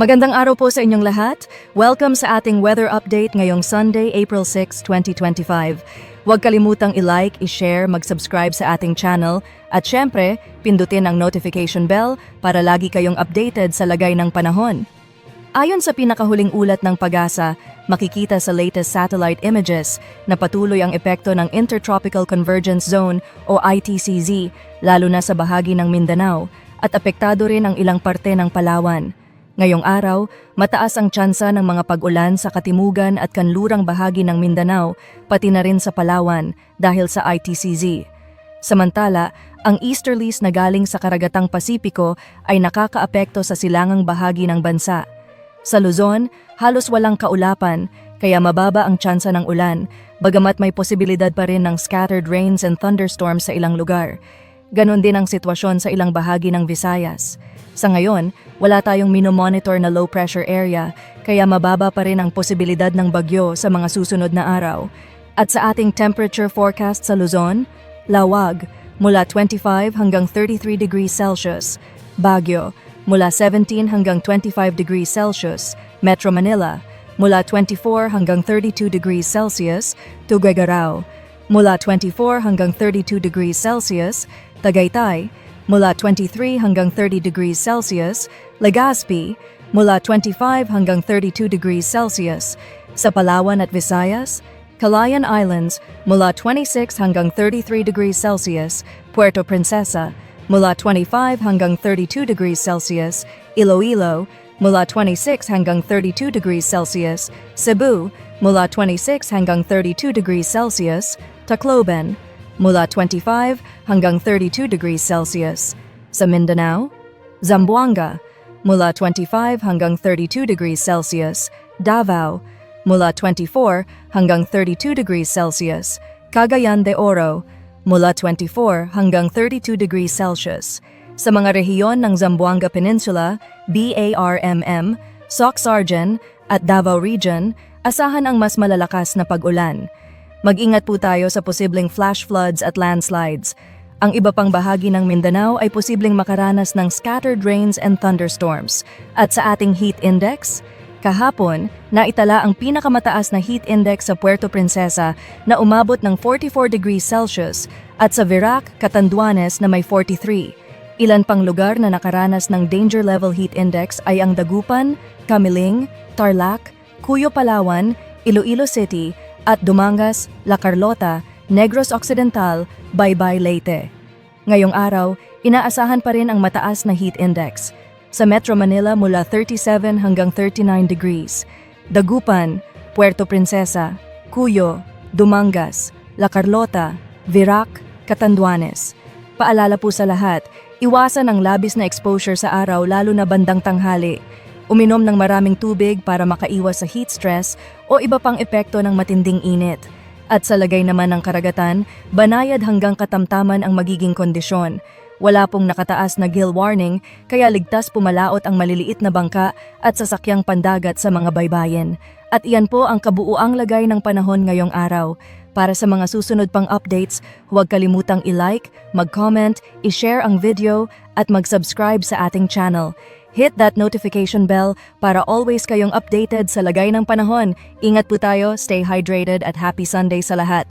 Magandang araw po sa inyong lahat. Welcome sa ating weather update ngayong Sunday, April 6, 2025. Huwag kalimutang i-like, i-share, mag-subscribe sa ating channel at syempre, pindutin ang notification bell para lagi kayong updated sa lagay ng panahon. Ayon sa pinakahuling ulat ng pag-asa, makikita sa latest satellite images na patuloy ang epekto ng Intertropical Convergence Zone o ITCZ lalo na sa bahagi ng Mindanao at apektado rin ang ilang parte ng Palawan. Ngayong araw, mataas ang tsansa ng mga pag-ulan sa katimugan at kanlurang bahagi ng Mindanao, pati na rin sa Palawan dahil sa ITCZ. Samantala, ang easterlies na galing sa karagatang Pasipiko ay nakakaapekto sa silangang bahagi ng bansa. Sa Luzon, halos walang kaulapan, kaya mababa ang tsansa ng ulan, bagamat may posibilidad pa rin ng scattered rains and thunderstorms sa ilang lugar. Ganon din ang sitwasyon sa ilang bahagi ng Visayas. Sa ngayon, wala tayong minomonitor na low pressure area, kaya mababa pa rin ang posibilidad ng bagyo sa mga susunod na araw. At sa ating temperature forecast sa Luzon, lawag, mula 25 hanggang 33 degrees Celsius, Baguio, mula 17 hanggang 25 degrees Celsius, Metro Manila, mula 24 hanggang 32 degrees Celsius, Tuguegarao, mula 24 hanggang 32 degrees Celsius, Tagaytay, mula 23 hanggang 30 degrees Celsius, Legazpi, mula 25 hanggang 32 degrees Celsius, sa Palawan at Visayas, Calayan Islands, mula 26 hanggang 33 degrees Celsius, Puerto Princesa, mula 25 hanggang 32 degrees Celsius, Iloilo, mula 26 hanggang 32 degrees Celsius, Cebu, mula 26 hanggang 32 degrees Celsius, Tacloban, mula 25 hanggang 32 degrees Celsius, sa Mindanao, Zamboanga, mula 25 hanggang 32 degrees Celsius, Davao, mula 24 hanggang 32 degrees Celsius, Cagayan de Oro, mula 24 hanggang 32 degrees Celsius. Sa mga rehiyon ng Zamboanga Peninsula, BARMM, Soxargen at Davao Region, asahan ang mas malalakas na pag-ulan. Mag-ingat po tayo sa posibleng flash floods at landslides. Ang iba pang bahagi ng Mindanao ay posibleng makaranas ng scattered rains and thunderstorms. At sa ating heat index, kahapon, naitala ang pinakamataas na heat index sa Puerto Princesa na umabot ng 44 degrees Celsius at sa Virac, Catanduanes na may 43. Ilan pang lugar na nakaranas ng danger level heat index ay ang Dagupan, Camiling, Tarlac, Cuyo Palawan, Iloilo City at Dumangas, La Carlota, Negros Occidental, Baybay Leyte. Ngayong araw, inaasahan pa rin ang mataas na heat index. Sa Metro Manila mula 37 hanggang 39 degrees. Dagupan, Puerto Princesa, Cuyo, Dumangas, La Carlota, Virac, Catanduanes. Paalala po sa lahat, iwasan ang labis na exposure sa araw lalo na bandang tanghali. Uminom ng maraming tubig para makaiwas sa heat stress o iba pang epekto ng matinding init. At sa lagay naman ng karagatan, banayad hanggang katamtaman ang magiging kondisyon. Wala pong nakataas na gill warning kaya ligtas pumalaot ang maliliit na bangka at sasakyang pandagat sa mga baybayin. At iyan po ang kabuuang lagay ng panahon ngayong araw. Para sa mga susunod pang updates, huwag kalimutang i-like, mag-comment, i-share ang video at mag-subscribe sa ating channel. Hit that notification bell para always kayong updated sa lagay ng panahon. Ingat po tayo, stay hydrated at happy Sunday sa lahat.